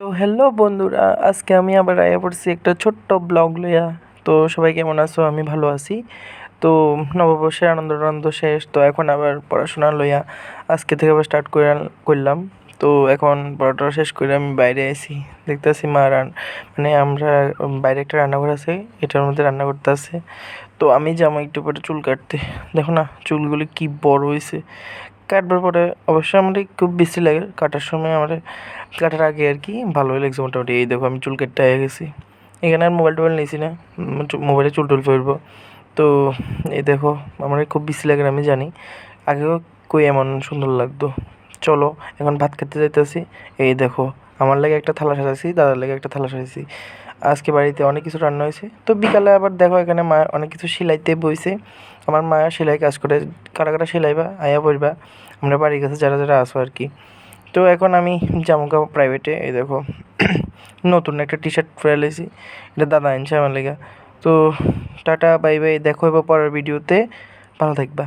তো হ্যালো বন্ধুরা, আজকে আমি আবার আয়া পড়ছি একটা ছোট্ট ব্লগ লইয়া। তো সবাই কেমন আছো? আমি ভালো আছি। তো নববর্ষের আনন্দ আনন্দ শেষ, তো এখন আবার পড়াশোনা লইয়া আজকে থেকে আবার স্টার্ট করে করলাম তো এখন পড়াটা শেষ করে আমি বাইরে আছি দেখতেছি মা রান মানে আমরা বাইরে একটা রান্নাঘর আছে, এটার মধ্যে রান্না করতে আছে তো আমি যাব একটু পরে চুল কাটতে। দেখো না, চুলগুলি কি বড় হয়েছে কাটবার পরে অবশ্যই আমার খুব বেশি লাগে, কাটার সময় আমার কাটার আগে আর কি ভালোই লাগছে মোটামুটি। এই দেখো আমি চুল কেটে হয়ে গেছি। এখানে আর মোবাইল টোবাইল নিয়েছি না মোবাইলে চুল টুল ফেলব। তো এই দেখো, আমার খুব বেশি লাগে আমি জানি। আগেও কই এমন সুন্দর লাগতো। চলো, এখন ভাত খেতে যাইতেছি। এই দেখো আমার লাগে একটা থালা সাজাইছি, দাদার লাগে একটা থালা সাজাইছি। আজকে বাড়িতে অনেক কিছু রান্না হয়েছে। তো বিকালে আবার দেখো এখানে মা অনেক কিছু সেলাইতে বইছে। আমার মায়া সেলাই কাজ করে, কারা কারা সেলাইবা, আয়া পড়বা। আমরা বাড়ির কাছে যারা যারা আসো আর কি। তো এখন আমি জামুকা প্রাইভেটে এই দেখো, নতুন একটা টি শার্ট পরে লেছি এটা দাদা আনছে আমার লেগা। তো টাটা, বাই বাই, দেখো এবার পরের ভিডিওতে ভালো থাকবা।